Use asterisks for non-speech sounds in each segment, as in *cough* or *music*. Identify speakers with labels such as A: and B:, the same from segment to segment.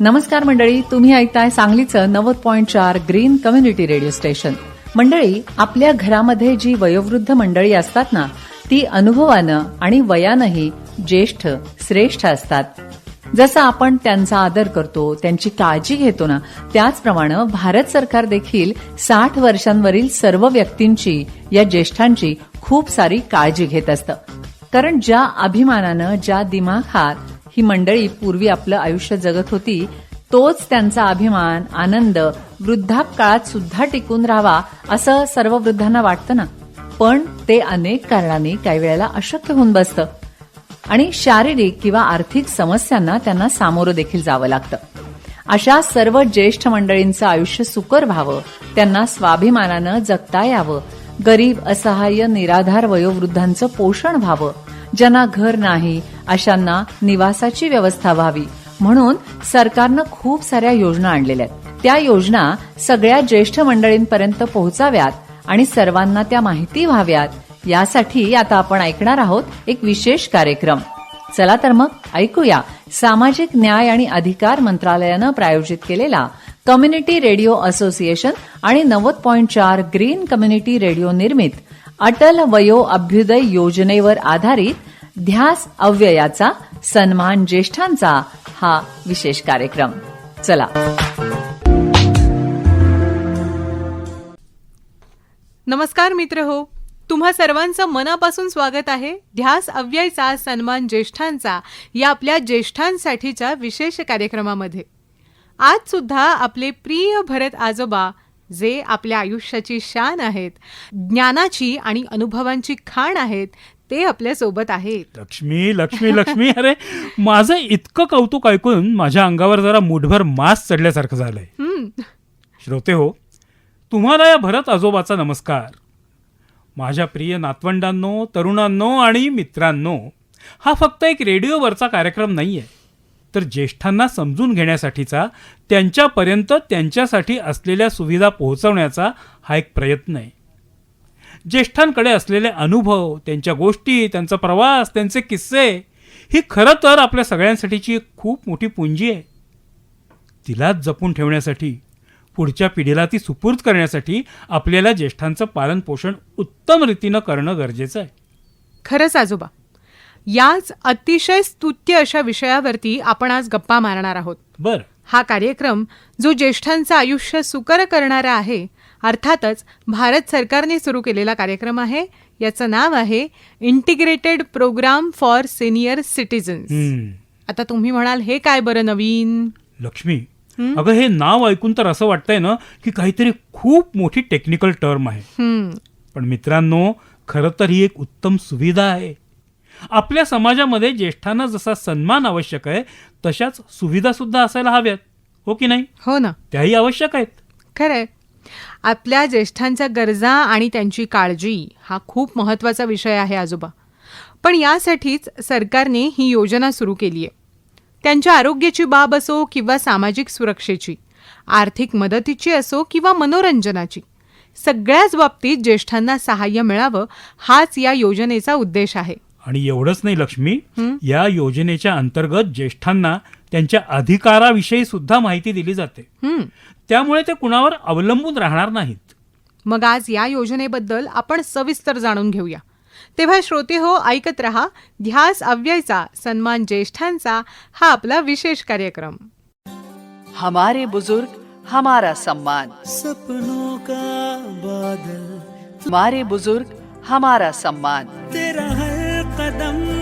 A: नमस्कार मंडळी तुम्ही ऐकताय सांगलीचं नव्वद पॉईंट चार ग्रीन कम्युनिटी रेडिओ स्टेशन. मंडळी आपल्या घरामध्ये जी वयोवृद्ध मंडळी असतात ना ती अनुभवानं आणि वयानंही ज्येष्ठ श्रेष्ठ असतात. जसं आपण त्यांचा आदर करतो त्यांची काळजी घेतो ना त्याचप्रमाणे भारत सरकार देखील साठ वर्षांवरील सर्व व्यक्तींची या ज्येष्ठांची खूप सारी काळजी घेत असतं. कारण ज्या अभिमानानं ज्या दिमाखात ही मंडळी पूर्वी आपलं आयुष्य जगत होती तोच त्यांचा अभिमान आनंद वृद्धापकाळात सुद्धा टिकून राहावा असं सर्व वृद्धांना वाटतं ना? पण ते अनेक कारणांनी काही वेळेला अशक्य होऊन बसतं. आणि शारीरिक किंवा आर्थिक समस्यांना त्यांना सामोरं देखील जावं लागतं. अशा सर्व ज्येष्ठ मंडळींचं आयुष्य सुकर व्हावं त्यांना स्वाभिमानानं जगता यावं गरीब असहाय्य निराधार वयोवृद्धांचं पोषण व्हावं ज्यांना घर नाही अशांना निवासाची व्यवस्था व्हावी. म्हणून सरकारनं खूप साऱ्या योजना आणलेल्या आहेत. त्या योजना सगळ्या ज्येष्ठ मंडळींपर्यंत पोहोचाव्यात आणि सर्वांना त्या माहिती व्हाव्यात. यासाठी आता आपण ऐकणार आहोत एक विशेष कार्यक्रम. चला तर मग ऐकूया सामाजिक न्याय आणि अधिकार मंत्रालयानं प्रायोजित केलेला कम्युनिटी रेडिओ असोसिएशन आणि नव्वद पॉईंट चार ग्रीन कम्युनिटी रेडिओ निर्मित अटल वयो अभ्युदय योजनेवर आधारित ध्यास अव्ययाचा सन्मान ज्येष्ठांचा हा विशेष कार्यक्रम. चला.
B: नमस्कार मित्र हो. तुम्हा सर्वांचं मनापासून स्वागत आहे. ध्यास अव्ययचा सन्मान ज्येष्ठांचा या आपल्या ज्येष्ठांसाठीच्या विशेष कार्यक्रमामध्ये. आज सुद्धा आपले प्रिय भरत आजोबा जे आपल्या आयुष्याची शान आहेत ज्ञानाची आणि अनुभवांची खाण आहेत ते आपल्यासोबत आहेत.
C: लक्ष्मी लक्ष्मी लक्ष्मी. अरे माझं इतकं कौतुक ऐकून माझ्या अंगावर जरा मुठभर मास चढल्यासारखं झालंय. श्रोते हो तुम्हाला या भरत आजोबाचा नमस्कार. माझ्या प्रिय नातवंडांनो तरुणांनो आणि मित्रांनो हा फक्त एक रेडिओवरचा कार्यक्रम नाही आहे तर ज्येष्ठांना समजून घेण्यासाठीचा त्यांच्यापर्यंत त्यांच्यासाठी असलेल्या सुविधा पोहोचवण्याचा हा एक प्रयत्न आहे. ज्येष्ठांकडे असलेले अनुभव त्यांच्या गोष्टी त्यांचा प्रवास त्यांचे किस्से ही खरं तर आपल्या सगळ्यांसाठीची खूप मोठी पुंजी आहे. तिलाच जपून ठेवण्यासाठी पुढच्या पिढीला ती सुपूर्द करण्यासाठी आपल्याला ज्येष्ठांचं पालन पोषण उत्तम रीतीनं करणं गरजेचं आहे.
B: खरंच आजोबा याच अतिशय स्तुत्य अशा विषयावरती आपण आज गप्पा मारणार आहोत.
C: बरं.
B: हा कार्यक्रम जो ज्येष्ठांचं आयुष्य सुकर करणारा आहे अर्थातच भारत सरकारने सुरू केलेला कार्यक्रम आहे. याचं नाव आहे integrated programme for senior citizens
C: हम्म.
B: आता तुम्ही म्हणाल हे काय बरं नवीन?
C: लक्ष्मी अगं हे नाव ऐकून तर असं वाटतंय ना की काहीतरी खूप मोठी टेक्निकल टर्म आहे. पण मित्रांनो खरं तर ही एक उत्तम सुविधा आहे. आपल्या समाजामध्ये ज्येष्ठांना जसा सन्मान आवश्यक आहे तशाच सुविधा सुद्धा असायला हव्यात. हो की नाही?
B: हो ना.
C: त्याही आवश्यक आहेत.
B: खरंय. आपल्या ज्येष्ठांच्या गरजा आणि त्यांची काळजी हा खूप महत्त्वाचा विषय आहे आजोबा. पण यासाठीच सरकारने ही योजना सुरू केली आहे. त्यांच्या आरोग्याची बाब असो किंवा सामाजिक सुरक्षेची आर्थिक मदतीची असो किंवा मनोरंजनाची सगळ्याच बाबतीत ज्येष्ठांना सहाय्य मिळावं हाच या योजनेचा उद्देश आहे.
C: आणि एवढंच नाही लक्ष्मी? या योजनेच्या अंतर्गत ज्येष्ठांना त्यांच्या अधिकाराविषयी सुद्धा माहिती दिली जाते. त्यामुळे ते कुणावर अवलंबून राहणार नाहीत.
B: मग आज या योजनेबद्दल आपण सविस्तर जाणून घेऊया. तेव्हा श्रोते हो ऐकत रहा ध्यास अव्ययचा सन्मान ज्येष्ठांचा हा आपला विशेष कार्यक्रम.
A: हमारे बुजुर्ग हमारा सम्मान.
D: सपनों का बादल
A: हमारे बुजुर्ग हमारा सम्मान.
D: तेरा हर कदम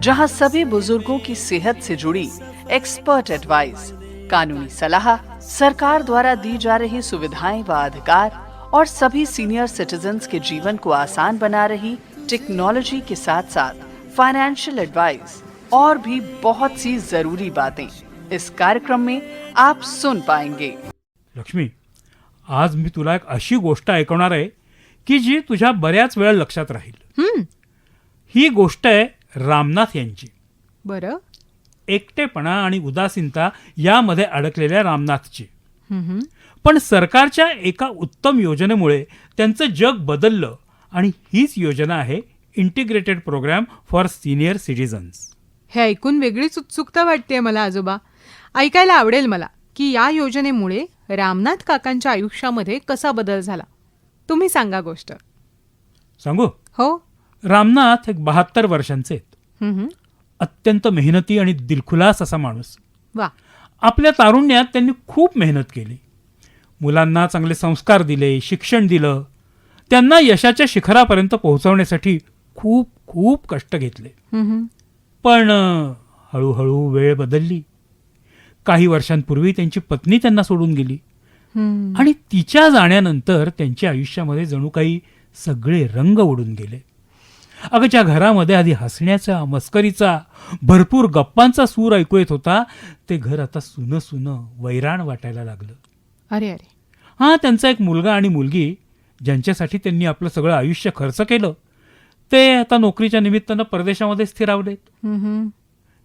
A: जहां सभी बुजुर्गों की सेहत से जुड़ी एक्सपर्ट एडवाइस कानूनी सलाह सरकार द्वारा दी जा रही सुविधाएं व अधिकार और सभी सीनियर सिटीजन्स के जीवन को आसान बना रही टेक्नोलॉजी के साथ साथ फाइनेंशियल एडवाइस और भी बहुत सी जरूरी बातें। इस कार्यक्रम में आप सुन पाएंगे।
C: लक्ष्मी आज मी तुला एक अशी गोष्ट ऐकवणार आहे की जी तुझ्या बऱ्याच वेळा लक्षात राहील.
B: ही
C: गोष्ट आहे रामनाथ यांची.
B: बरं.
C: एकटेपणा आणि उदासीनता यामध्ये अडकलेल्या रामनाथची. पण सरकारच्या एका उत्तम योजनेमुळे त्यांचं जग बदललं आणि हीच योजना आहे integrated programme for senior citizens
B: हे ऐकून वेगळीच उत्सुकता वाटते मला आजोबा. ऐकायला आवडेल मला की या योजनेमुळे रामनाथ काकांच्या आयुष्यामध्ये कसा बदल झाला. तुम्ही सांगा गोष्ट.
C: सांगू?
B: हो.
C: रामनाथ एक बहात्तर वर्षांचे आहेत. अत्यंत मेहनती आणि दिलखुलास असा माणूस. आपल्या तारुण्यात त्यांनी खूप मेहनत केली. मुलांना चांगले संस्कार दिले शिक्षण दिलं. त्यांना यशाच्या शिखरापर्यंत पोहोचवण्यासाठी खूप खूप कष्ट घेतले. पण हळूहळू वेळ बदलली. काही वर्षांपूर्वी त्यांची पत्नी त्यांना सोडून गेली. आणि तिच्या जाण्यानंतर त्यांच्या आयुष्यामध्ये जणू काही सगळे रंग उडून गेले. अगं ज्या घरामध्ये आधी हसण्याचा मस्करीचा भरपूर गप्पांचा सूर ऐकू येत होता. ते घर आता सुनं सुनं वैराण वाटायला लागलं.
B: अरे अरे.
C: हां त्यांचा एक मुलगा आणि मुलगी ज्यांच्यासाठी त्यांनी आपलं सगळं आयुष्य खर्च केलं ते आता नोकरीच्या निमित्तानं परदेशामध्ये स्थिरावलेत.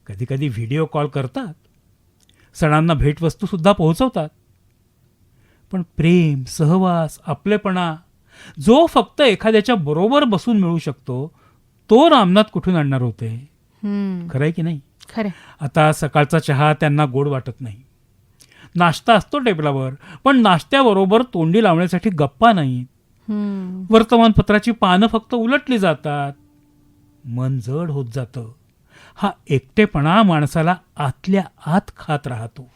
C: कधी कधी व्हिडिओ कॉल करतात. सणांना भेटवस्तूसुद्धा पोहोचवतात. पण प्रेम सहवास आपलेपणा जो फक्त एखाद्याच्या बरोबर बसून मिळू शकतो तो रामनाथ कुठून आणणार होते?
B: हं.
C: खरंय की नाही?
B: खरं
C: आता सकाळचा चहा त्यांना गोड वाटत नाही. नाश्ता असतो टेबलावर पण नाश्त्याबरोबर तोंडी लावण्यासाठी गप्पा नाहीत.
B: हं.
C: वर्तमानपत्राची पानं फक्त उलटली जातात. मन जड होत जातं. हा एकटेपणा माणसाला आतल्या आत खात राहतो.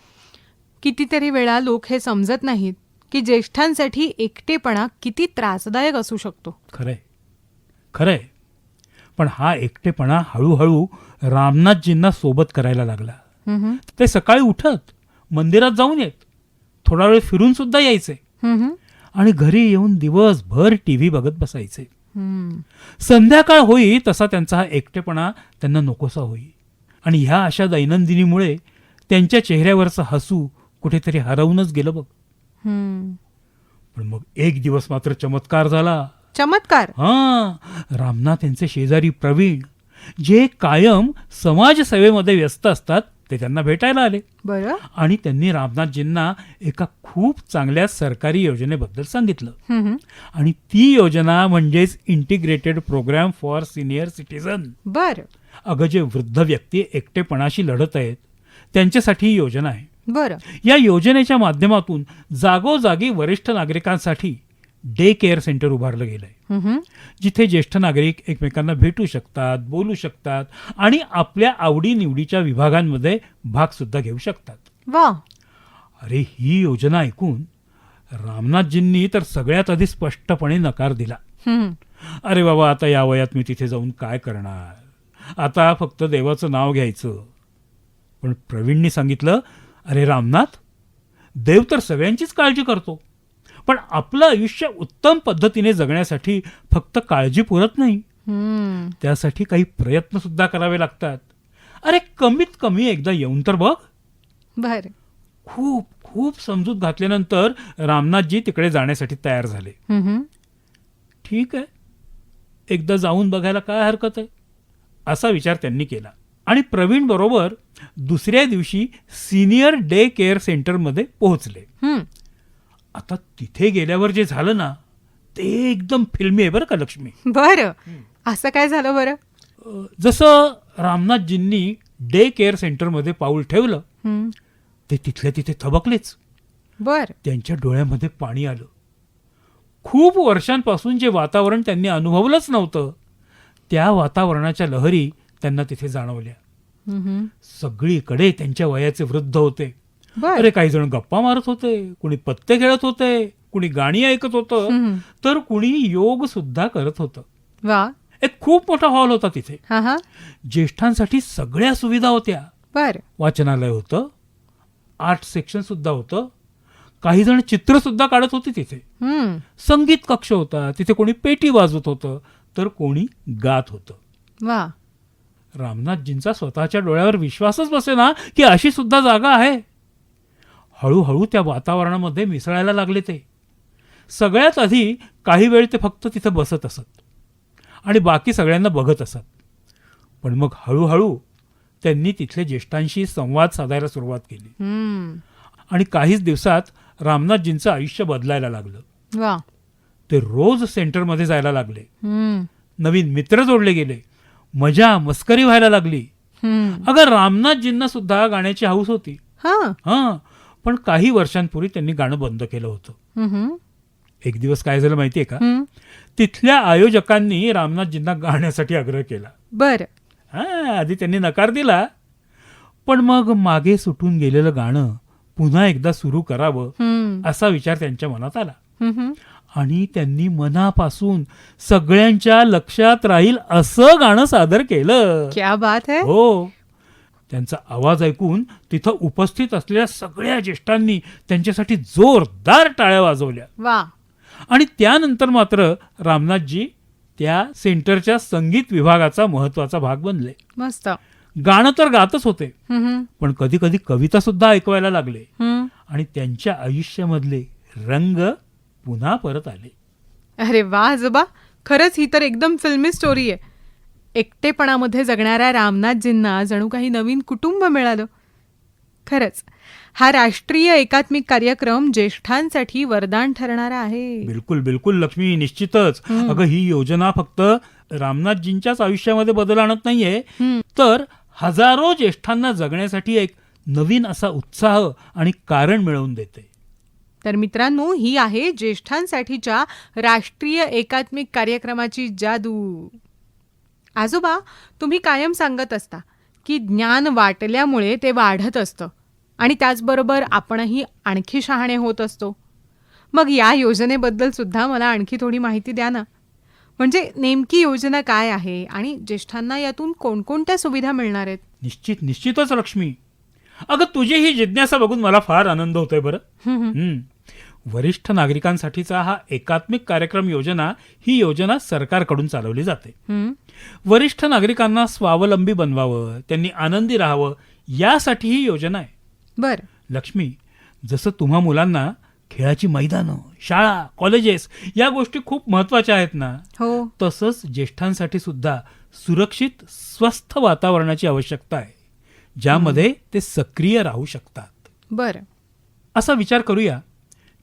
B: कितीतरी वेळा लोक हे समजत नाहीत की ज्येष्ठांसाठी एकटेपणा किती त्रासदायक असू शकतो.
C: खरंय. खरंय. पण हा एकटेपणा हळूहळू रामनाथजींना सोबत करायला लागला. ते सकाळी उठत मंदिरात जाऊन येत थोडा वेळ फिरून सुद्धा यायचे. आणि घरी येऊन दिवसभर टी व्ही बघत बसायचे. संध्याकाळ होई तसा त्यांचा हा एकटेपणा त्यांना नकोसा होई आणि ह्या अशा दैनंदिनीमुळे त्यांच्या चेहऱ्यावरचं हसू कुठेतरी हरवूनच गेलं बघ. पण मग एक दिवस मात्र चमत्कार झाला
B: चमत्कार.
C: हा रामनाथ यांचे शेजारी प्रवीण जे कायम समाजसेवेमध्ये व्यस्त असतात ते त्यांना भेटायला आले.
B: बरं.
C: आणि त्यांनी रामनाथजींना एका खूप चांगल्या सरकारी योजनेबद्दल सांगितलं. आणि ती योजना म्हणजेच integrated programme for senior citizen
B: बरं.
C: अगं जे वृद्ध व्यक्ती एकटेपणाशी लढत आहेत त्यांच्यासाठी ही योजना आहे.
B: बरं.
C: या योजनेच्या माध्यमातून जागोजागी वरिष्ठ नागरिकांसाठी डे केअर सेंटर उभारलं गेलंय.
B: हं, हं.
C: जिथे ज्येष्ठ नागरिक एकमेकांना भेटू शकतात बोलू शकतात आणि आपल्या आवडीनिवडीच्या विभागांमध्ये भाग सुद्धा घेऊ शकतात.
B: वा.
C: अरे ही योजना ऐकून रामनाथजींनी तर सगळ्यात आधी स्पष्टपणे नकार दिला. अरे बाबा आता या वयात मी तिथे जाऊन काय करणार? आता फक्त देवाचं नाव घ्यायचं. पण प्रवीणनी सांगितलं अरे रामनाथ देव तर सगळ्यांचीच काळजी करतो. पण आपलं आयुष्य उत्तम पद्धतीने जगण्यासाठी फक्त काळजी पुरत नाही. त्यासाठी काही प्रयत्न सुद्धा करावे लागतात. अरे कमीत कमी एकदा येऊन तर बघ.
B: बरं.
C: खूप खूप समजूत घातल्यानंतर रामनाथजी तिकडे जाण्यासाठी तयार झाले. ठीक आहे. एकदा जाऊन बघायला काय हरकत आहे? असा विचार त्यांनी केला. आणि प्रवीण बरोबर दुसऱ्या दिवशी सिनियर डे केअर सेंटरमध्ये पोहोचले. आता तिथे गेल्यावर जे झालं ना ते एकदम फिल्मी आहे बरं का लक्ष्मी?
B: बरं. असं काय झालं बरं?
C: जसं रामनाथजींनी डे केअर सेंटरमध्ये पाऊल ठेवलं
B: हं.
C: ते तिथल्या तिथे थबकलेच.
B: बरं.
C: त्यांच्या डोळ्यामध्ये पाणी आलं. खूप वर्षांपासून जे वातावरण त्यांनी अनुभवलंच नव्हतं त्या वातावरणाच्या लहरी त्यांना तिथे जाणवल्या.
B: हं, हं.
C: सगळीकडे त्यांच्या वयाचे वृद्ध होते.
B: बरं.
C: अरे काही जण गप्पा मारत होते कुणी पत्ते खेळत होते कुणी गाणी ऐकत होतं. तर कुणी योग सुद्धा करत होतं.
B: वा.
C: एक खूप मोठा हॉल होता तिथे.
B: हा हा.
C: ज्येष्ठांसाठी सगळ्या सुविधा होत्या.
B: बरं.
C: वाचनालय होतं आर्ट सेक्शन सुद्धा होतं. काही जण चित्र सुद्धा काढत होते तिथे. संगीत कक्ष होता तिथे कोणी पेटी वाजवत होतं तर कोणी गात होतं.
B: वा.
C: रामनाथजींचा स्वतःच्या डोळ्यावर विश्वासच बसेना की अशी सुद्धा जागा आहे. हळूहळू त्या वातावरणामध्ये मिसळायला लागले ते. सगळ्यात आधी काही वेळ ते फक्त तिथं बसत असत आणि बाकी सगळ्यांना बघत असत. पण मग हळूहळू त्यांनी तिथल्या ज्येष्ठांशी संवाद साधायला सुरुवात केली. आणि काहीच दिवसात रामनाथजींचं आयुष्य बदलायला लागलं. ते रोज सेंटरमध्ये जायला लागले. नवीन मित्र जोडले गेले. मजा मस्करी व्हायला लागली. अगं रामनाथजींना सुद्धा गाण्याची हाऊस होती.
B: हां.
C: पण काही वर्षांपूर्वी त्यांनी गाणं बंद केलं होतं. एक दिवस काय झालं माहितीये का. तिथल्या आयोजकांनी रामनाथजींना गाण्यासाठी आग्रह केला.
B: बरं.
C: हा आधी त्यांनी नकार दिला. पण मग मागे सुटून गेलेलं गाणं पुन्हा एकदा सुरू करावं. असा विचार त्यांच्या मनात आला. आणि त्यांनी मनापासून सगळ्यांच्या लक्षात राहील असं गाणं सादर केलं.
B: क्या बात है.
C: हो. त्यांचा आवाज ऐकून तिथं उपस्थित असलेल्या सगळ्या ज्येष्ठांनी त्यांच्यासाठी जोरदार टाळ्या वाजवल्या.
B: वा.
C: आणि त्यानंतर मात्र रामनाथजी त्या सेंटरच्या संगीत विभागाचा महत्त्वाचा भाग बनले.
B: मस्त.
C: गाणं तर गातच होते. पण कधी कधी कविता सुद्धा ऐकवायला लागले. आणि त्यांच्या आयुष्यामधले रंग पुन्हा परत आले.
B: अरे वा आजोबा. खरंच ही तर एकदम फिल्मी स्टोरी आहे. एकटेपणामध्ये जगणाऱ्या रामनाथजींना जणू काही नवीन कुटुंब मिळालं. खरंच हा राष्ट्रीय एकात्मिक कार्यक्रम ज्येष्ठांसाठी वरदान ठरणारा आहे.
C: बिलकुल बिलकुल लक्ष्मी निश्चितच. अगं ही योजना फक्त रामनाथजींच्याच आयुष्यामध्ये बदल आणत नाहीये. तर हजारो ज्येष्ठांना जगण्यासाठी एक नवीन असा उत्साह आणि कारण मिळवून देते.
B: तर मित्रांनो ही आहे ज्येष्ठांसाठीच्या राष्ट्रीय एकात्मिक कार्यक्रमाची जादू. आजोबा तुम्ही कायम सांगत असता की ज्ञान वाटल्यामुळे ते वाढत असतं आणि त्याचबरोबर आपणही आणखी शहाणे होत असतो. मग या योजनेबद्दल सुद्धा मला आणखी थोडी माहिती द्या ना. म्हणजे नेमकी योजना काय आहे आणि ज्येष्ठांना यातून कोणकोणत्या सुविधा मिळणार आहेत?
C: निश्चित निश्चितच लक्ष्मी. अगं तुझी ही जिज्ञासा बघून मला फार आनंद होतोय बरं. वरिष्ठ नागरिकांसाठीचा हा एकात्मिक कार्यक्रम योजना ही योजना सरकारकडून चालवली जाते. वरिष्ठ नागरिकांना स्वावलंबी बनवावं त्यांनी आनंदी राहावं यासाठी ही योजना आहे.
B: बरं.
C: लक्ष्मी जसं तुम्हा मुलांना खेळाची मैदानं शाळा कॉलेजेस या गोष्टी खूप महत्त्वाच्या आहेत ना
B: हो.
C: तसंच ज्येष्ठांसाठी सुद्धा सुरक्षित स्वस्थ वातावरणाची आवश्यकता आहे ज्यामध्ये ते सक्रिय राहू शकतात.
B: बरं.
C: असा विचार करूया.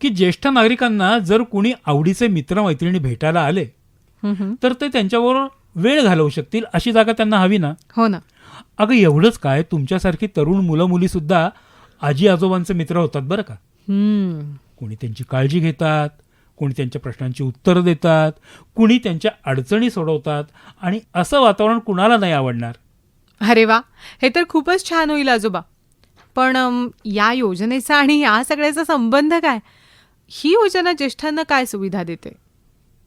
C: की ज्येष्ठ नागरिकांना जर कुणी आवडीचे मित्रमैत्रिणी भेटायला आले. तर ते त्यांच्याबरोबर वेळ घालवू शकतील अशी जागा त्यांना हवी ना?
B: हो ना.
C: अगं एवढंच काय? तुमच्यासारखी तरुण मुलं मुली सुद्धा आजी आजोबांचे मित्र होतात बरं का. कोणी त्यांची काळजी घेतात कोणी त्यांच्या प्रश्नांची उत्तरं देतात कुणी त्यांच्या अडचणी सोडवतात आणि असं वातावरण कुणाला नाही आवडणार?
B: अरे वा! हे तर खूपच छान होईल आजोबा. पण अम, या योजनेचा आणि या सगळ्याचा संबंध काय? ही योजना ज्येष्ठांना काय सुविधा देते?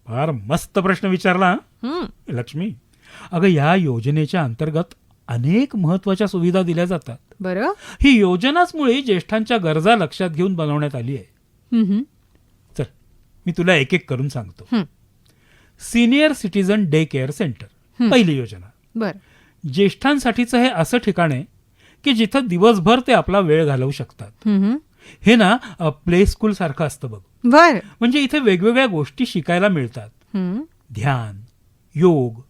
C: फार मस्त प्रश्न विचारला हं, लक्ष्मी अगं या योजनेच्या अंतर्गत अनेक महत्त्वाच्या सुविधा दिल्या जातात.
B: बरं.
C: ही योजनाच मुळे ज्येष्ठांच्या गरजा लक्षात घेऊन बनवण्यात आली आहे. चल मी तुला एक एक करून सांगतो.
B: हं.
C: Senior citizen day care centre. पहिली योजना.
B: बरं.
C: ज्येष्ठांसाठीचं हे असं ठिकाण आहे की जिथं दिवसभर ते आपला वेळ घालवू शकतात.
B: हं.
C: ना प्ले स्कूल सारखं असतं बघ.
B: बरं.
C: म्हणजे इथे वेगवेगळ्या गोष्टी शिकायला मिळतात.
B: हं,
C: ध्यान योग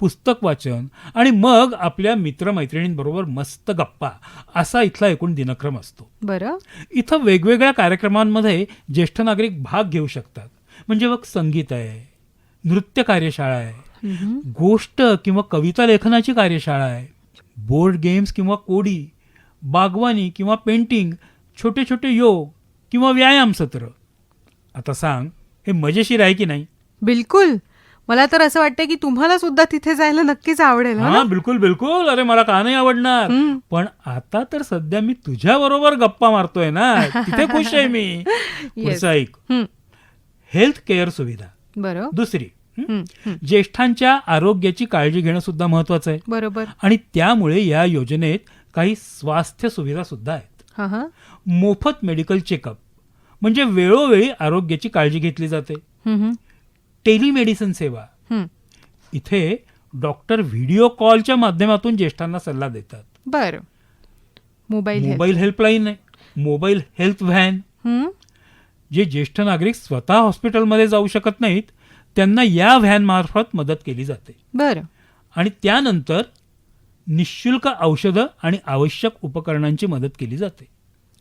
C: पुस्तक वाचन आणि मग आपल्या मित्रमैत्रिणींबरोबर मस्त गप्पा असा इथला एकूण दिनक्रम असतो.
B: बरं.
C: इथं वेगवेगळ्या कार्यक्रमांमध्ये ज्येष्ठ नागरिक भाग घेऊ शकतात. म्हणजे मग संगीत आहे नृत्य कार्यशाळा आहे. गोष्ट किंवा कविता लेखनाची कार्यशाळा आहे बोर्ड गेम्स किंवा कोडी बागवानी किंवा पेंटिंग छोटे छोटे योग किंवा व्यायाम सत्र. आता सांग हे मजेशीर आहे की नाही?
B: बिलकुल. मला तर असं वाटतं की तुम्हाला सुद्धा तिथे जायला नक्कीच आवडेल हो
C: हा? बिलकुल बिलकुल. अरे मला का नाही आवडणार?
B: हं.
C: पण आता तर सध्या मी तुझ्या बरोबर गप्पा मारतोय ना. तिथे खुश आहे मी. *laughs* पुढचं ऐक.
B: हं,
C: हेल्थ केअर सुविधा.
B: बरं.
C: दुसरी हं?
B: हं, हं.
C: ज्येष्ठांच्या आरोग्याची काळजी घेणं सुद्धा महत्वाचं आहे.
B: बरोबर.
C: आणि त्यामुळे या योजनेत काही स्वास्थ्य सुविधा सुद्धा आहेत. मोफत मेडिकल चेकअप म्हणजे वेळोवेळी आरोग्याची काळजी घेतली जाते. टेलिमेडिसिन सेवा. इथे डॉक्टर व्हिडिओ कॉलच्या माध्यमातून ज्येष्ठांना सल्ला देतात.
B: बरं. मोबाईल.
C: मोबाईल हेल्पलाईन आहे. मोबाईल हेल्थ व्हॅन जे ज्येष्ठ नागरिक स्वतः हॉस्पिटलमध्ये जाऊ शकत नाहीत त्यांना या व्हॅन मार्फत मदत केली जाते.
B: बरं.
C: आणि त्यानंतर निशुल्क औषधं आणि आवश्यक उपकरणांची मदत केली जाते.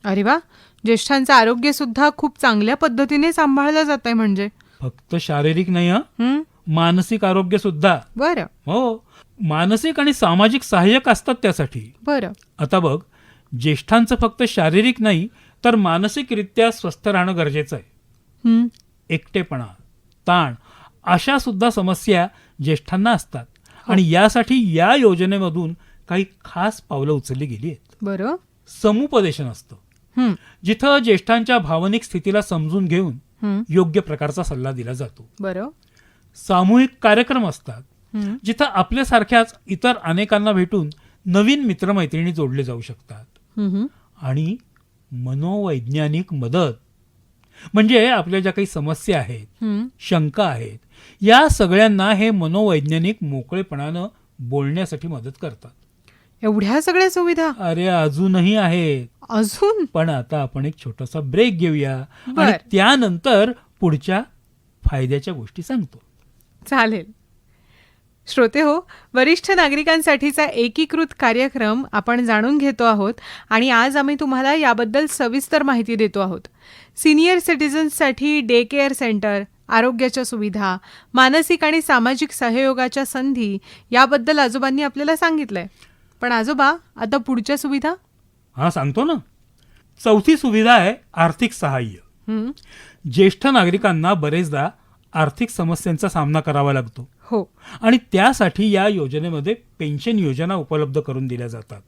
B: अरे वा! ज्येष्ठांचं आरोग्य सुद्धा खूप चांगल्या पद्धतीने सांभाळलं जात आहे म्हणजे.
C: फक्त शारीरिक नाही हं? मानसिक आरोग्य सुद्धा.
B: बरं.
C: हो. मानसिक आणि सामाजिक सहाय्यक असतात त्यासाठी.
B: बरं.
C: आता बघ ज्येष्ठांचं फक्त शारीरिक नाही तर मानसिकरित्या स्वस्थ राहणं गरजेचं आहे.
B: हं,
C: एकटेपणा ताण अशा सुद्धा समस्या ज्येष्ठांना असतात. आणि यासाठी या योजनेमधून काही खास पावलं उचलली गेली आहेत.
B: बरं.
C: समुपदेशन असतं.
B: हं,
C: जिथं ज्येष्ठांच्या भावनिक स्थितीला समजून घेऊन
B: हं,
C: योग्य प्रकारचा सल्ला दिला जातो.
B: बरं.
C: सामूहिक कार्यक्रम असतात.
B: हं,
C: जिथं आपल्यासारख्याच इतर अनेकांना भेटून नवीन मित्रमैत्रिणी जोडले जाऊ शकतात.
B: हं, हं.
C: आणि मनोवैज्ञानिक मदत. म्हणजे आपल्या ज्या काही समस्या आहेत
B: हं,
C: शंका आहेत या सगळ्यांना हे मनोवैज्ञानिक मोकळेपणानं बोलण्यासाठी मदत करतात.
B: एवढ्या सगळ्या सुविधा?
C: अरे अजूनही आहेत.
B: अजून?
C: पण आता आपण एक छोटासा ब्रेक घेऊया. आणि त्यानंतर पुढच्या फायद्याच्या गोष्टी सांगतो.
B: चालेल. श्रोते हो वरिष्ठ नागरिकांसाठीचा एकीकृत कार्यक्रम आपण जाणून घेतो आहोत आणि आज आम्ही तुम्हाला याबद्दल सविस्तर माहिती देतो आहोत. सिनियर सिटीजन्ससाठी डे केअर सेंटर आरोग्याच्या सुविधा मानसिक आणि सामाजिक सहयोगाच्या संधी याबद्दल आजोबांनी आपल्याला सांगितलंय. पण आजोबा आता पुढच्या सुविधा?
C: हा सांगतो ना. चौथी सुविधा आहे आर्थिक सहाय्य. ज्येष्ठ नागरिकांना बरेचदा आर्थिक समस्यांचा सामना करावा लागतो.
B: हो.
C: आणि त्यासाठी या योजनेमध्ये पेन्शन योजना उपलब्ध करून दिल्या जातात.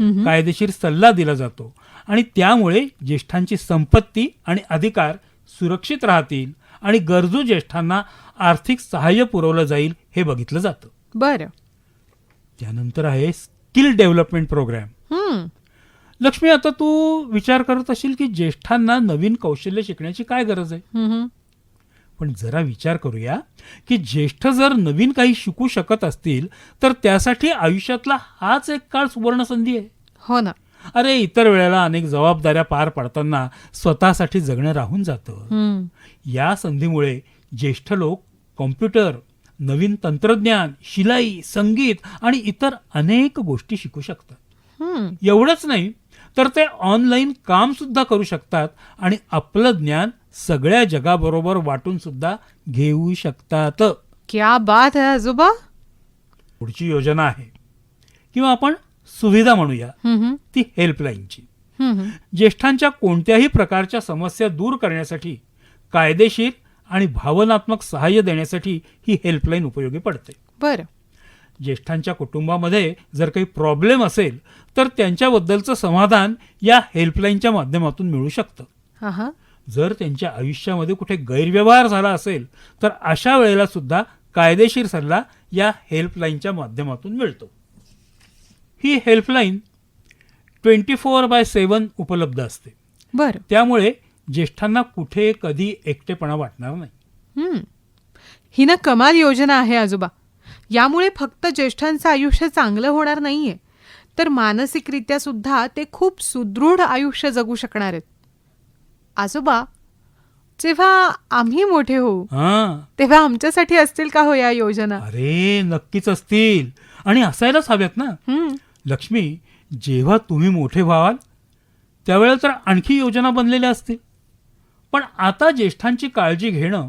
C: कायदेशीर सल्ला दिला जातो. आणि त्यामुळे ज्येष्ठांची संपत्ती आणि अधिकार सुरक्षित राहतील आणि गरजू ज्येष्ठांना आर्थिक सहाय्य पुरवलं जाईल हे बघितलं जातं.
B: बरं.
C: त्यानंतर आहे स्किल डेव्हलपमेंट प्रोग्राम. लक्ष्मी आता तू विचार करत असशील की ज्येष्ठांना नवीन कौशल्य शिकण्याची काय गरज आहे. पण जरा विचार करूया की ज्येष्ठ जर नवीन काही शिकू शकत असतील तर त्यासाठी आयुष्यातला हाच एक काळ सुवर्ण संधी आहे.
B: हो ना.
C: अरे इतर वेळेला अनेक जबाबदाऱ्या पार पाडताना स्वतःसाठी जगणं राहून जातं.
B: हं,
C: या संधीमुळे ज्येष्ठ लोक कॉम्प्युटर नवीन तंत्रज्ञान शिलाई संगीत आणि इतर अनेक गोष्टी शिकू शकतात.
B: हं.
C: एवढंच नाही तर ते ऑनलाईन काम सुद्धा करू शकतात आणि आपलं ज्ञान सगळ्या जगाबरोबर वाटून सुद्धा घेऊ शकतात.
B: क्या बात आहे आजोबा.
C: पुढची योजना आहे. किंवा आपण सुविधा म्हणूया. ती हेल्पलाईनची. ज्येष्ठांच्या कोणत्याही प्रकारच्या समस्या दूर करण्यासाठी कायदेशीर आणि भावनात्मक सहाय्य देण्यासाठी ही हेल्पलाईन उपयोगी पडते.
B: बरं.
C: ज्येष्ठांच्या कुटुंबामध्ये जर काही प्रॉब्लेम असेल तर त्यांच्याबद्दलचं समाधान या हेल्पलाईनच्या माध्यमातून मिळू शकतं.
B: हा हा.
C: जर त्यांच्या आयुष्यामध्ये कुठे गैरव्यवहार झाला असेल तर अशा वेळेला सुद्धा कायदेशीर सल्ला या हेल्पलाईनच्या माध्यमातून मिळतो. ही helpline twenty four by seven उपलब्ध असते.
B: बरं.
C: त्यामुळे ज्येष्ठांना कुठे कधी एकटेपणा वाटणार नाही.
B: हं. ही ना कमाल योजना आहे आजोबा. यामुळे फक्त ज्येष्ठांचं आयुष्य चांगलं होणार नाहीये. तर मानसिकरित्या सुद्धा ते खूप सुदृढ आयुष्य जगू शकणार आहेत. आजोबा जेव्हा आम्ही मोठे होऊ
C: हां.
B: तेव्हा आमच्यासाठी असतील का हो या योजना?
C: अरे नक्कीच असतील. आणि असायलाच हव्यात ना.
B: हं.
C: लक्ष्मी जेव्हा तुम्ही मोठे व्हाल त्यावेळेला तर आणखी योजना बनलेल्या असतील. पण आता ज्येष्ठांची काळजी घेणं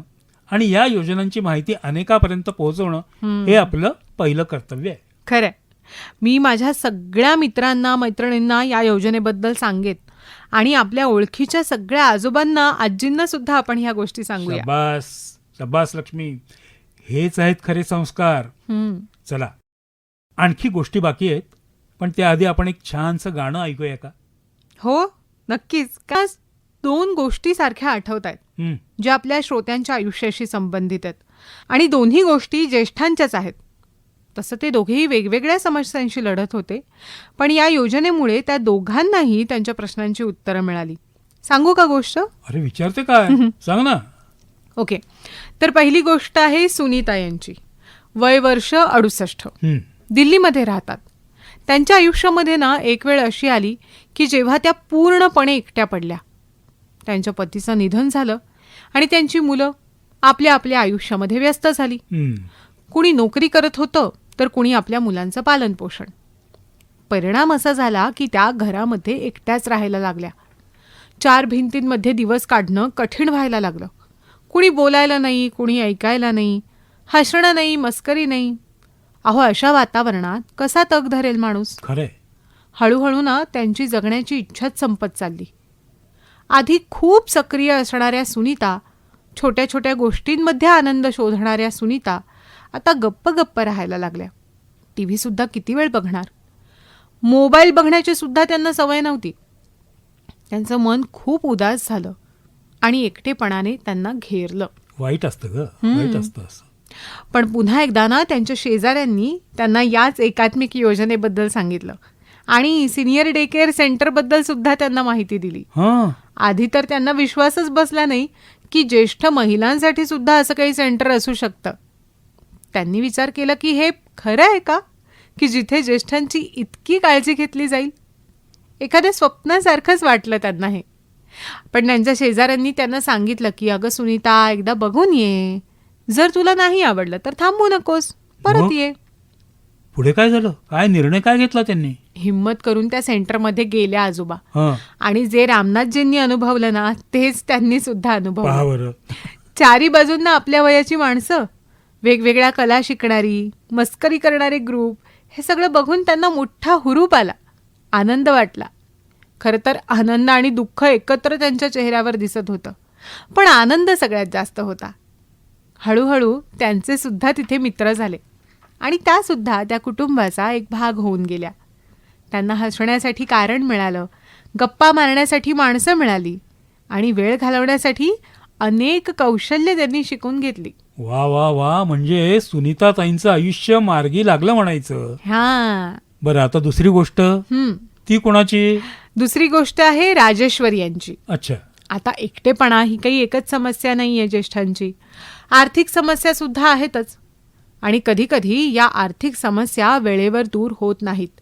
C: आणि या योजनांची माहिती अनेकापर्यंत पोहोचवणं हे आपलं पहिलं कर्तव्य आहे.
B: खरंय. मी माझ्या सगळ्या मित्रांना मैत्रिणींना या योजनेबद्दल सांगेत आणि आपल्या ओळखीच्या सगळ्या आजोबांना आजींना सुद्धा आपण ह्या गोष्टी सांगूया.
C: शबास. लक्ष्मी. हेच आहेत खरे संस्कार. चला. आणखी गोष्टी बाकी आहेत. पण त्याआधी आपण एक छानसं गाणं ऐकूया का?
B: हो नक्कीच. का दोन गोष्टी सारख्या आठवत आहेत
C: हं,
B: ज्या आपल्या श्रोत्यांच्या आयुष्याशी संबंधित आहेत. आणि दोन्ही गोष्टी ज्येष्ठांच्याच आहेत. तसं ते दोघेही वेगवेगळ्या समस्यांशी लढत होते पण या योजनेमुळे त्या दोघांनाही त्यांच्या प्रश्नांची उत्तरं मिळाली. सांगू का गोष्ट?
C: अरे विचारते काय? सांग ना.
B: ओके. तर पहिली गोष्ट आहे सुनीता यांची. वय वर्ष अडुसष्ट.
C: हं,
B: दिल्लीमध्ये राहतात. त्यांच्या आयुष्यामध्ये ना एक वेळ अशी आली की जेव्हा त्या पूर्णपणे एकट्या पडल्या. त्यांच्या पतीचं निधन झालं आणि त्यांची मुलं आपल्या आपल्या आयुष्यामध्ये व्यस्त झाली. कुणी नोकरी करत होतं तर कुणी आपल्या मुलांचं पालनपोषण. परिणाम असा झाला की त्या घरामध्ये एकट्याच राहायला लागल्या. चार भिंतींमध्ये दिवस काढणं कठीण व्हायला लागलं. कुणी बोलायला नाही कुणी ऐकायला नाही हसणं नाही मस्करी नाही अहो अशा वातावरणात कसा तग धरेल माणूस?
C: खरंय.
B: हळूहळू ना त्यांची जगण्याची इच्छाच संपत चालली. आधी खूप सक्रिय असणाऱ्या सुनीता छोट्या छोट्या गोष्टींमध्ये आनंद शोधणाऱ्या सुनीता आता गप्प गप्प राहायला लागल्या. टी व्हीसुद्धा किती वेळ बघणार? मोबाईल बघण्याची सुद्धा त्यांना सवय नव्हती. त्यांचं मन खूप उदास झालं आणि एकटेपणाने त्यांना घेरलं.
C: वाईट असतं ग. वाईट असतं असं.
B: पण पुन्हा एकदा ना त्यांच्या शेजाऱ्यांनी त्यांना याच एकात्मिक योजनेबद्दल सांगितलं. आणि सिनियर डे केअर सेंटरबद्दल सुद्धा त्यांना माहिती दिली. आधी तर त्यांना विश्वासच बसला नाही की ज्येष्ठ महिलांसाठी सुद्धा असं काही सेंटर असू शकतं. त्यांनी विचार केला की हे खरं आहे का? की जिथे ज्येष्ठांची इतकी काळजी घेतली जाईल? एखाद्या स्वप्नासारखंच वाटलं त्यांना हे. पण त्यांच्या शेजाऱ्यांनी त्यांना सांगितलं की अगं सुनीता एकदा बघून ये. जर तुला नाही आवडलं तर थांबू नकोस. परत
C: मग?
B: ये.
C: पुढे काय झालं? काय निर्णय काय घेतला त्यांनी?
B: हिम्मत करून त्या सेंटरमध्ये गेल्या आजोबा.
C: हां.
B: आणि जे रामनाथजींनी अनुभवलं ना तेच त्यांनी सुद्धा
C: पहा बरं.
B: चारी बाजूंना आपल्या वयाची माणसं वेगवेगळ्या कला शिकणारी मस्करी करणारे ग्रुप हे सगळं बघून त्यांना मोठा हुरूप आला. आनंद वाटला. खरं तर आनंद आणि दुःख एकत्र त्यांच्या चेहऱ्यावर दिसत होतं. पण आनंद सगळ्यात जास्त होता. हळूहळू त्यांचे सुद्धा तिथे मित्र झाले. आणि त्यासुद्धा त्या कुटुंबाचा एक भाग होऊन गेल्या. त्यांना हसण्यासाठी कारण मिळालं गप्पा मारण्यासाठी माणसं मिळाली आणि वेळ घालवण्यासाठी अनेक कौशल्य त्यांनी शिकून घेतली.
C: वा वा वा म्हणजे सुनीताताईंचं आयुष्य मार्गी लागलं म्हणायचं.
B: हा.
C: बरं आता दुसरी गोष्ट?
B: हम्म.
C: ती कोणाची?
B: दुसरी गोष्ट आहे राजेश्वरी यांची.
C: अच्छा.
B: आता एकटेपणा ही काही एकच समस्या नाही आहे ज्येष्ठांची. आर्थिक समस्या सुद्धा आहेतच. आणि कधीकधी या आर्थिक समस्या वेळेवर दूर होत नाहीत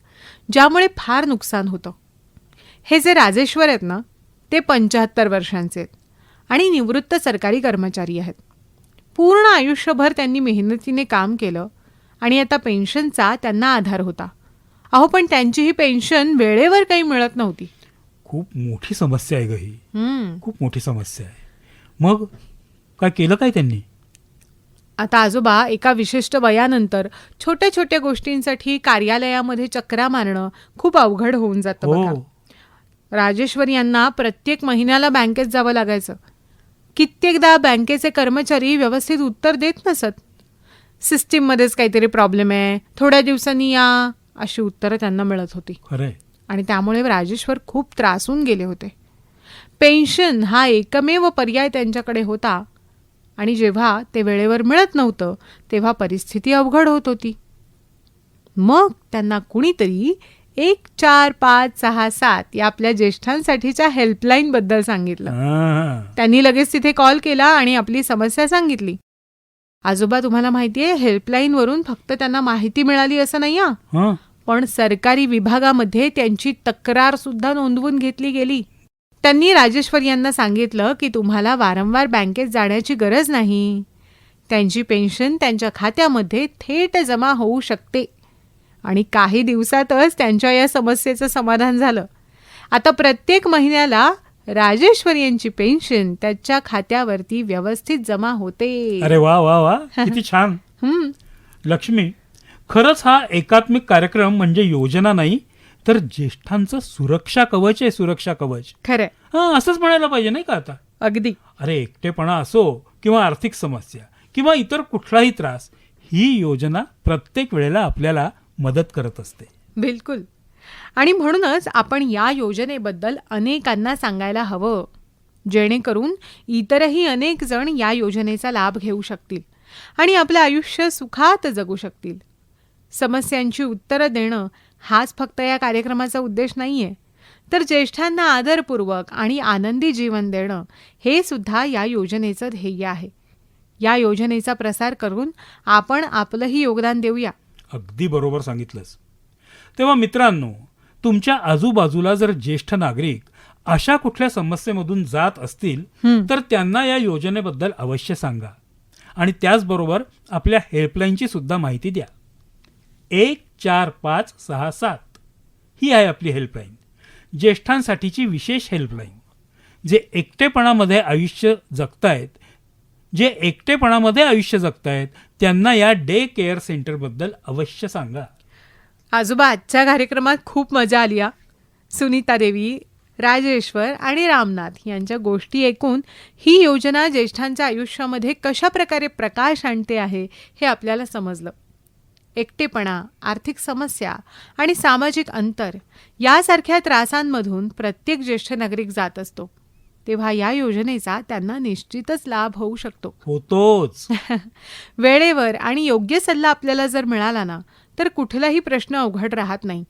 B: ज्यामुळे फार नुकसान होतं. हे जे राजेश्वर आहेत ना ते पंच्याहत्तर वर्षांचे आहेत आणि निवृत्त सरकारी कर्मचारी आहेत. पूर्ण आयुष्यभर त्यांनी मेहनतीने काम केलं आणि आता पेन्शनचा त्यांना आधार होता. अहो पण त्यांची ही पेन्शन वेळेवर काही मिळत नव्हती.
C: खूप मोठी समस्या आहे ग ही. खूप मोठी समस्या आहे. मग काय केलं काय त्यांनी?
B: आता आजोबा एका विशिष्ट वयानंतर छोट्या छोट्या गोष्टींसाठी कार्यालयामध्ये चक्रा मारणं खूप अवघड होऊन जातं बघा.
C: हो
B: राजेश्वर यांना प्रत्येक महिन्याला बँकेत जावं लागायचं. कित्येकदा बँकेचे कर्मचारी व्यवस्थित उत्तर देत नसत. सिस्टीममध्येच काहीतरी प्रॉब्लेम आहे थोड्या दिवसांनी या अशी उत्तरं त्यांना मिळत होती. आणि त्यामुळे राजेश्वर खूप त्रासून गेले होते. पेन्शन हा एकमेव पर्याय त्यांच्याकडे होता. आणि जेव्हा ते वेळेवर मिळत नव्हतं तेव्हा परिस्थिती अवघड होत होती. मग त्यांना कुणीतरी एक चार पाच सहा सात या आपल्या ज्येष्ठांसाठीच्या हेल्पलाईन बद्दल सांगितलं. त्यांनी लगेच तिथे कॉल केला आणि आपली समस्या सांगितली. आजोबा तुम्हाला माहितीये हेल्पलाईनवरून फक्त त्यांना माहिती मिळाली असं नाही. पण सरकारी विभागामध्ये त्यांची तक्रार सुद्धा नोंदवून घेतली गेली. त्यांनी राजेश्वर यांना सांगितलं की तुम्हाला वारंवार बँकेत जाण्याची गरज नाही. त्यांची पेन्शन त्यांच्या खात्यामध्ये थेट जमा होऊ शकते. आणि काही दिवसातच त्यांच्या या समस्येचं समाधान झालं. आता प्रत्येक महिन्याला राजेश्वर यांची पेन्शन त्याच्या खात्यावरती व्यवस्थित जमा होते.
C: अरे वा वा वा. किती *laughs* छान.
B: हम्म.
C: लक्ष्मी खरंच हा एकात्मिक कार्यक्रम म्हणजे योजना नाही तर ज्येष्ठांचं सुरक्षा कवच आहे सुरक्षा कवच.
B: खरंय.
C: हा असंच म्हणायला पाहिजे नाही का आता?
B: अगदी.
C: अरे एकटेपणा असो किंवा आर्थिक समस्या किंवा इतर कुठलाही त्रास ही योजना प्रत्येक वेळेला आपल्याला मदत करत असते.
B: बिलकुल. आणि म्हणूनच आपण या योजनेबद्दल अनेकांना सांगायला हवं जेणेकरून इतरही अनेक जण या योजनेचा लाभ घेऊ शकतील आणि आपलं आयुष्य सुखात जगू शकतील. समस्यांची उत्तरं देणं हाच फक्त या कार्यक्रमाचा उद्देश नाही आहे तर ज्येष्ठांना आदरपूर्वक आणि आनंदी जीवन देणं हे सुद्धा या योजनेचं ध्येय आहे. या योजनेचा प्रसार करून आपण आपलंही योगदान देऊया.
C: अगदी बरोबर सांगितलंस. तेव्हा मित्रांनो तुमच्या आजूबाजूला जर ज्येष्ठ नागरिक अशा कुठल्या समस्येमधून जात असतील तर त्यांना या योजनेबद्दल अवश्य सांगा. आणि त्याचबरोबर आपल्या हेल्पलाईनची सुद्धा माहिती द्या. एक चार पाच सहा सात. ही आहे आपली हेल्पलाईन ज्येष्ठांसाठीची विशेष हेल्पलाईन जे एकटेपणामध्ये आयुष्य जगतायत जे एकटेपणामध्ये आयुष्य जगतायत त्यांना या डे केअर सेंटरबद्दल अवश्य सांगा.
B: आजोबा आजच्या कार्यक्रमात खूप मजा आली या सुनीता देवी राजेश्वर आणि रामनाथ यांच्या गोष्टी ऐकून ही योजना ज्येष्ठांच्या आयुष्यामध्ये कशा प्रकारे प्रकाश आणते आहे हे आपल्याला समजलं. एकटेपणा आर्थिक समस्या आणि सामाजिक अंतर यासारख्या त्रासांमधून प्रत्येक ज्येष्ठ नागरिक जात असतो. तेव्हा या योजनेचा त्यांना निश्चितच लाभ होऊ शकतो.
C: होतोच. *laughs*
B: वेळेवर आणि योग्य सल्ला आपल्याला जर मिळाला ना तर कुठलाही प्रश्न अवघड राहत नाही.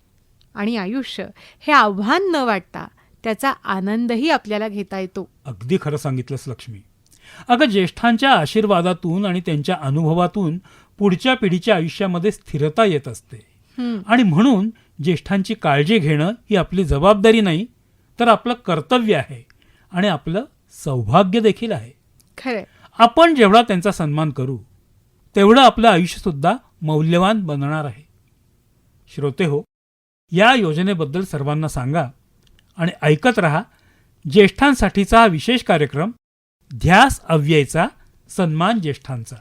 B: आणि आयुष्य हे आव्हान न वाटता त्याचा आनंदही आपल्याला घेता येतो.
C: अगदी खरं सांगितलंस लक्ष्मी. अगं ज्येष्ठांच्या आशीर्वादातून आणि त्यांच्या अनुभवातून पुढच्या पिढीच्या आयुष्यामध्ये स्थिरता येत असते. आणि म्हणून ज्येष्ठांची काळजी घेणं ही आपली जबाबदारी नाही तर आपलं कर्तव्य आहे आणि आपलं सौभाग्य देखील आहे. आपण जेवढा त्यांचा सन्मान करू तेवढं आपलं आयुष्यसुद्धा मौल्यवान बनणार आहे. श्रोते हो या योजनेबद्दल सर्वांना सांगा आणि ऐकत रहा ज्येष्ठांसाठीचा हा विशेष कार्यक्रम ध्यास अव्ययचा सन्मान ज्येष्ठांचा.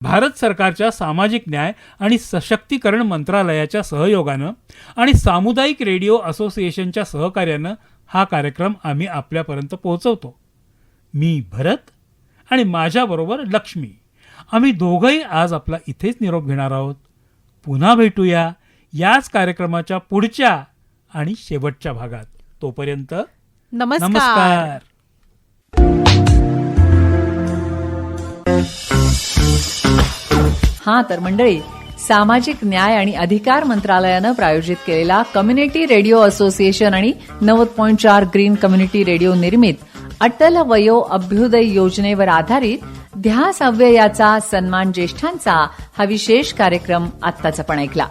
C: भारत सरकारच्या सामाजिक न्याय आणि सशक्तीकरण मंत्रालयाच्या सहयोगानं आणि सामुदायिक रेडिओ असोसिएशनच्या सहकार्यानं हा कार्यक्रम आम्ही आपल्यापर्यंत पोहोचवतो. मी भरत आणि माझ्याबरोबर लक्ष्मी. आम्ही दोघंही आज आपला इथेच निरोप घेणार आहोत. पुन्हा भेटूया याच कार्यक्रमाच्या पुढच्या आणि शेवटच्या भागात. तोपर्यंत
B: नमस्कार.
C: नमस्कार.
A: हा तर मंडळी सामाजिक न्याय आणि अधिकार मंत्रालयानं प्रायोजित केलेला कम्युनिटी रेडिओ असोसिएशन आणि नव्वद पॉईंट चार ग्रीन कम्युनिटी रेडिओ निर्मित अटल वयो अभ्युदय योजनेवर आधारित ध्यास अव्ययाचा सन्मान ज्येष्ठांचा हा विशेष कार्यक्रम आत्ताच आपण ऐकला.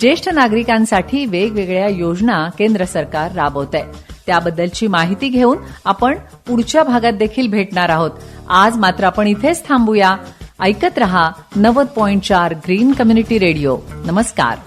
A: ज्येष्ठ नागरिकांसाठी वेगवेगळ्या योजना केंद्र सरकार राबवत आहे त्याबद्दलची माहिती घेऊन आपण पुढच्या भागात देखील भेटणार आहोत. आज मात्र आपण इथेच थांबूया. ऐकत रहा नव्वद पॉइंट चार ग्रीन कम्युनिटी रेडिओ नमस्कार.